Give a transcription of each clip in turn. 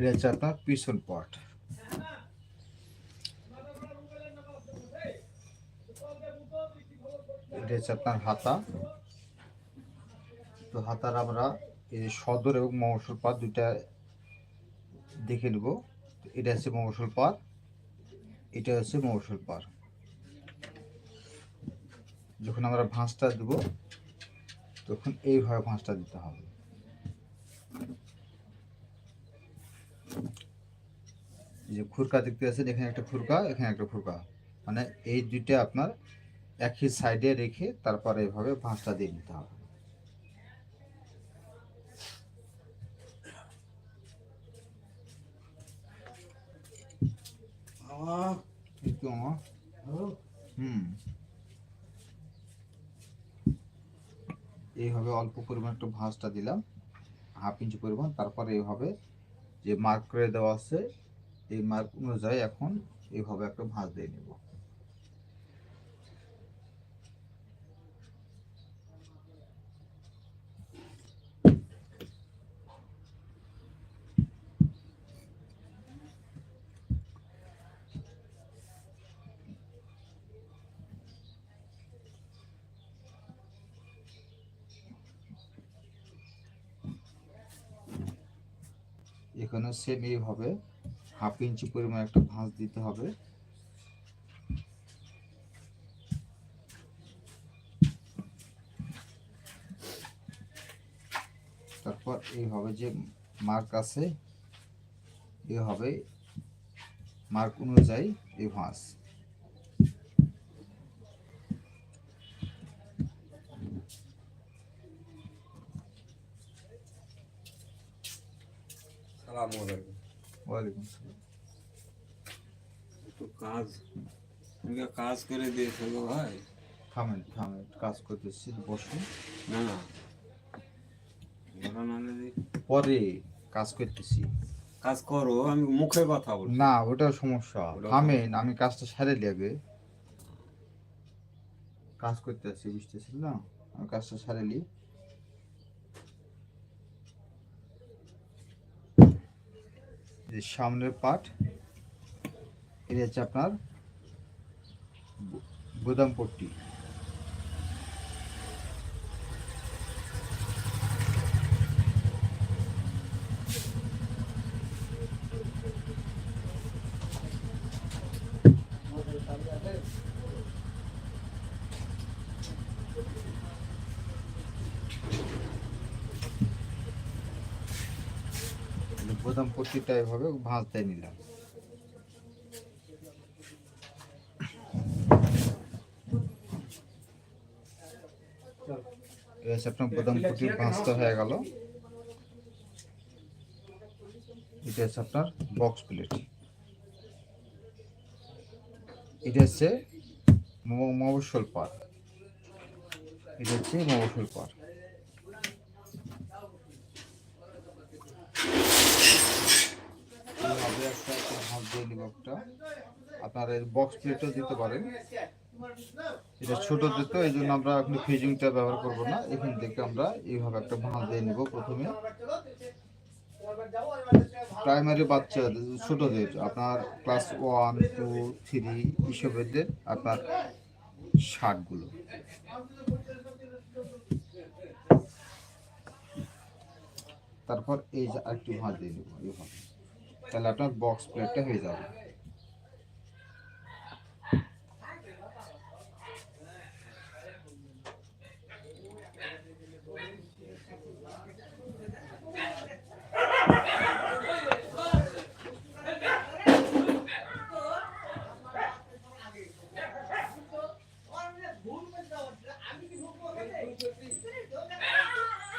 এটা হচ্ছে আপনার পিছন পার্ট এটা হচ্ছে আপনার হাতা। তো হাতার আমরা এই সদর এবং মহসুল পাত দুইটা দেখে নেব। এটা হচ্ছে মহসুল পার এটা হচ্ছে মহসুল পার যখন আমরা ভাঁজটা দেব, তখন এইভাবে ভাঁজটা দিতে হবে। যে খুরকা দেখতে পাচ্ছেন, এখানে একটা খুরকা, এখানে একটা খুরকা। মানে এই দুইটা আপনার একই সাইডে রেখে তারপরে এইভাবে ভাঁজটা দিয়ে নিতে হবে। এইভাবে অল্প পরিমাণ একটু ভাঁজটা দিলাম, হাফ ইঞ্চি পরিমাণ, তারপরে এইভাবে যে মার্ক করে দেওয়া আছে এই মার্ক অনুযায়ী এখন এইভাবে একটা ভাঁজ দিয়ে নেব। এখানে সেম এইভাবে হাফ ইঞ্চি পরিমাণ একটা ভাঁজ দিতে হবে। তারপর এইভাবে যে মার্ক আছে এইভাবে মার্ক অনুযায়ী এই ভাঁজ। সালাম আলাইকুম। ওয়ালাইকুম আসসালাম তো কাজ তুমি কি কাজ করে দিয়েছ গো ভাই। থামেন থামেন কাজ করতেছি বসুন না না। পরে কাজ করতেছি। কাজ করো আমি মুখে কথা বলি না ওটা সমস্যা। থামেন আমি কাজটা সারে আগে। কাজ করতে আসছি বুঝতেছিল না? আমি কাজটা সারে লি সামনের পাট এটা হচ্ছে আপনার বু- বুদাম পট্টি এই বুদাম পট্টিটা এভাবে ভাঁজ নিলাম। হচ্ছে আপনার বাদাম পুটির ভাঁজটা হয়ে গেল। এটা হচ্ছে আপনার বক্স প্লেট এটা হচ্ছে ম- মফস্বল পার এটা হচ্ছে মফস্বল পার ভাঁজ দিয়ে নিব একটা। আপনার বক্স প্লেটও দিতে পারেন। এটা ছোট দিত, এই জন্য আমরা এখন ফ্রিজিংটা ব্যবহার করব না। এখান থেকে আমরা এইভাবে একটা ভাঁজ দিয়ে নিব প্রথমে। প্রাইমারি বাচ্চা ছোটদের আপনার ক্লাস ওয়ান, টু, থ্রি এসবের আপনার শার্টগুলো তারপর এই যে আরেকটু ভাঁজ দিয়ে নেব, এইভাবে। তাহলে আপনার বক্স প্লেটটা হয়ে যাবে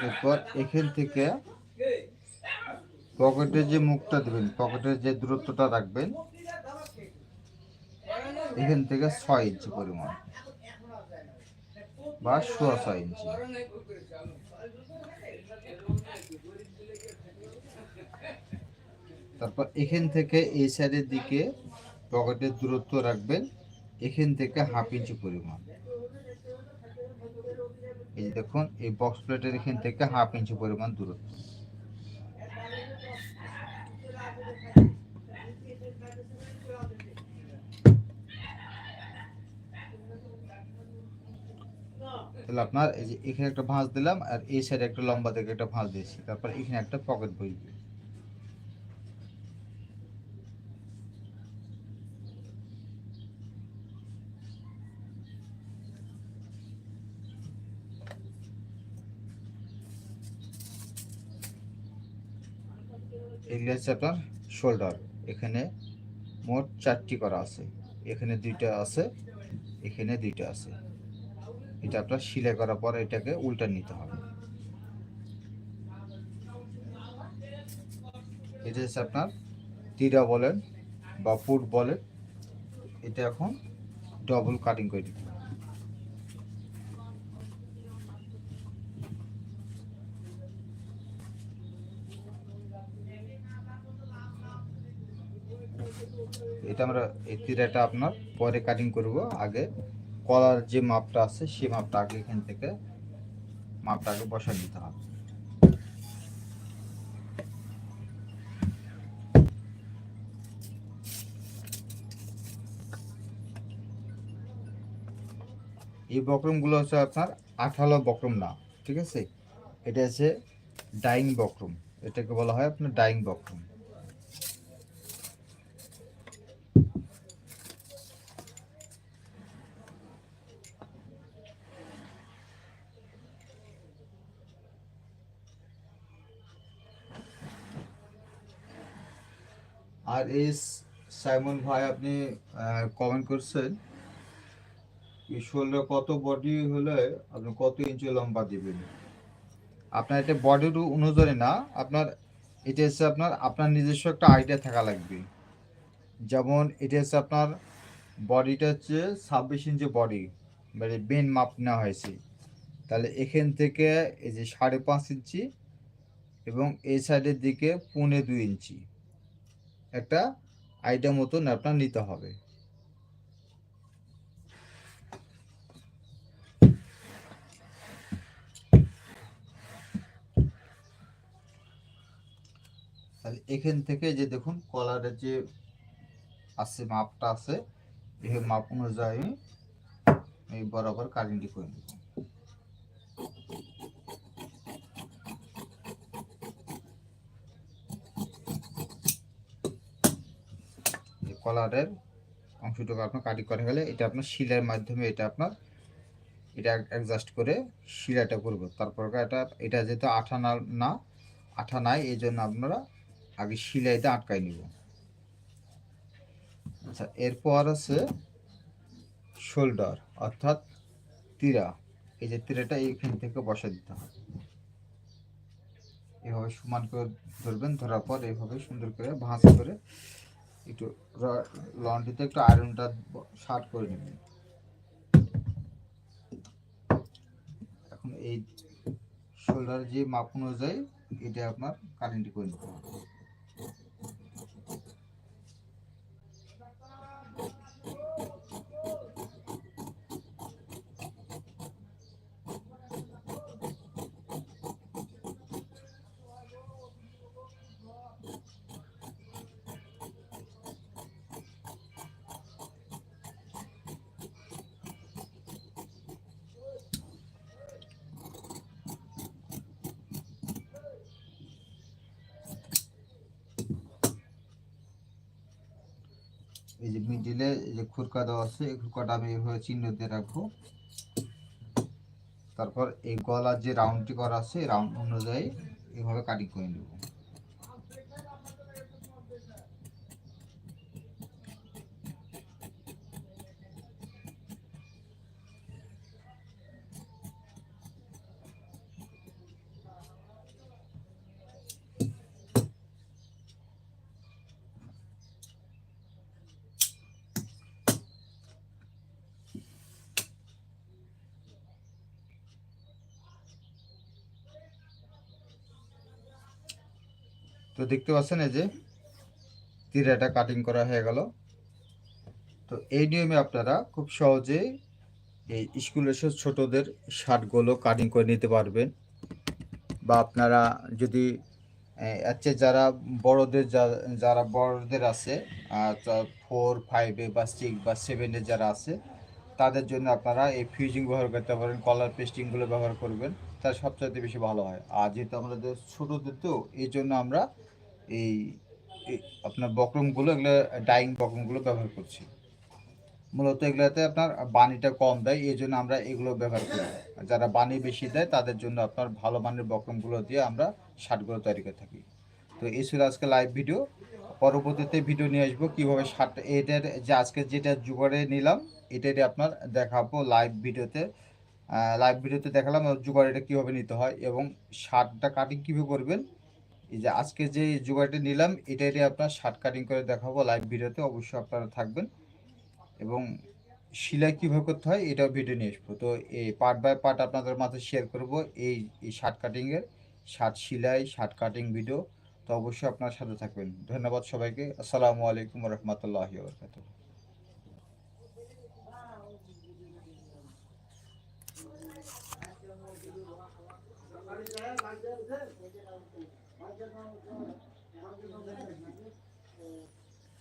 এরপর এখান থেকে পকেটের যে মুখটা দেবেন পকেটের যে দূরত্বটা রাখবেন, এখান থেকে ছয় ইঞ্চি পরিমাণ বা সোয়া ছয় ইঞ্চি। তারপর এখান থেকে এই সাইডের দিকে পকেটের দূরত্ব রাখবেন, এখান থেকে হাফ ইঞ্চি পরিমাণ। এই দেখুন, এই বক্স প্লেটের এখান থেকে হাফ ইঞ্চি পরিমাণ দূরত্ব। তাহলে আপনার এই যে এখানে একটা ভাঁজ দিলাম, আর এই সাইডে একটা লম্বা থেকে একটা ভাঁজ দিয়েছি। তারপর এখানে একটা পকেট বসবে এগুলো হচ্ছে আপনার শোল্ডার এখানে মোট চারটি করা আছে। এখানে দুইটা আছে, এখানে দুইটা আছে। এটা আপনার সিলাই করার পর এটাকে উল্টা নিতে হবে। এটা হচ্ছে আপনার তীরা বলেন বা ফুট বলেন। এটা এখন ডবল কাটিং করে দিতে এটা আমরা এই তীরাটা আপনার পরে কাটিং করব। আগে কলার যে মাপটা আছে সেই মাপটা আগে এখান থেকে মাপটা আগে বসা নিতে হবে। এই বক্রমগুলো হচ্ছে আপনার আঠালো বক্রম না ঠিক আছে? এটা হচ্ছে ডাইং বক্রম। এটাকে বলা হয় আপনার ডাইং বক্রম। আর এস সাইমন ভাই আপনি কমেন্ট করছেন শোল্ডার কত বডি হলে আপনি কত ইঞ্চি লম্বা দিবেন? আপনার এটা বডির অনুযায়ী না, আপনার, এটা হচ্ছে আপনার আপনার নিজস্ব একটা আইডিয়া থাকা লাগবে। যেমন এটা হচ্ছে আপনার বডিটা হচ্ছে ছাব্বিশ ইঞ্চি বডি মানে বেন মাপ নেওয়া হয়েছে। তাহলে এখান থেকে এই যে সাড়ে পাঁচ ইঞ্চি এবং এই সাইডের দিকে পৌনে দুই ইঞ্চি একটা আইডিয়া মতন আপনার নিতে হবে। তাহলে এখান থেকে যে দেখুন কলারের যে আছে, মাপটা আছে এই মাপ অনুযায়ী এই বরাবর কাটিংটি করে নেব। কলারের অংশটুকু আপনার কাটিং করা গেলে এটা আপনার শিলের মাধ্যমে এটা আপনার এটা অ্যাডজাস্ট করে শিলাটা করব। তারপর এটা এটা যেহেতু আঠা না না আঠা নাই, এই জন্য আপনারা আগে শিলাইতে আটকাই নিব আচ্ছা এরপর আছে শোল্ডার অর্থাৎ তীরা। এই যে তীরাটা এইখান থেকে বসা দিতে হবে। এভাবে সমান করে ধরবেন, ধরার পর এইভাবে সুন্দর করে ভাঁজ করে একটু লন্ড্রিতে একটু আয়রনটা শার্ট করে নেবেন এখন এই শোল্ডার যে মাপ অনুযায়ী এটা আপনার কারেন্ট করে নিতে হবে। যে মিডিলে যে খুরকা দেওয়া আছে, এই খুরকাটা আমি এইভাবে চিহ্ন দিয়ে রাখব। তারপর এই গলার যে রাউন্ডটি করা আছে রাউন্ড অনুযায়ী এভাবে কাটিং করে নেব। তো দেখতে পাচ্ছেন এই যে তীরাটা কাটিং করা হয়ে গেল। তো এই নিয়মে আপনারা খুব সহজেই এই স্কুলের ছোটদের শার্টগুলো কাটিং করে নিতে পারবেন। বা আপনারা যদি চেয়ে যারা বড়দের যারা বড়দের আছে ফোর ফাইভে বা সিক্স বা সেভেনে যারা আছে, তাদের জন্য আপনারা এই ফিউজিং ব্যবহার করতে পারেন কলার পেস্টিংগুলো ব্যবহার করবেন। তার সবচাইতে বেশি ভালো হয়। আর যেহেতু আমাদের ছোটোদের তো, এই জন্য আমরা এই আপনার বক্রমগুলো, এগুলো ডাইং বক্রমগুলো ব্যবহার করছি। মূলত এগুলোতে আপনার বানিটা কম দেয়, এই জন্য আমরা এগুলো ব্যবহার করি। যারা বানি বেশি দেয়, তাদের জন্য আপনার ভালো মানের বক্রমগুলো দিয়ে আমরা শার্টগুলো তৈরি করে থাকি। তো এই ছিল আজকে লাইভ ভিডিও পরবর্তীতে ভিডিও নিয়ে আসব, কীভাবে শার্ট, এটার যে আজকে যেটা জোগাড়ে নিলাম এটাই আপনার দেখাবো লাইভ ভিডিওতে লাইভ ভিডিওতে দেখালাম জোগাড় এটা কীভাবে নিতে হয় এবং শার্টটা কাটিং কীভাবে করবেন এই যে আজকে যে জোগাড়টা নিলাম, এটাই আপনার শার্ট কাটিং করে দেখাবো লাইভ ভিডিওতে, অবশ্যই আপনারা থাকবেন। এবং সেলাই কীভাবে করতে হয়, এটাও ভিডিও নিয়ে আসব। তো এই পার্ট বাই পার্ট আপনাদের মাঝে শেয়ার করব এই এই শার্ট কাটিংয়ের শার্ট সেলাই শার্ট কাটিং ভিডিও তো অবশ্যই আপনার সাথে থাকবেন। ধন্যবাদ সবাইকে। আসসালামু আলাইকুম রহমতুল্লাহি বরকাত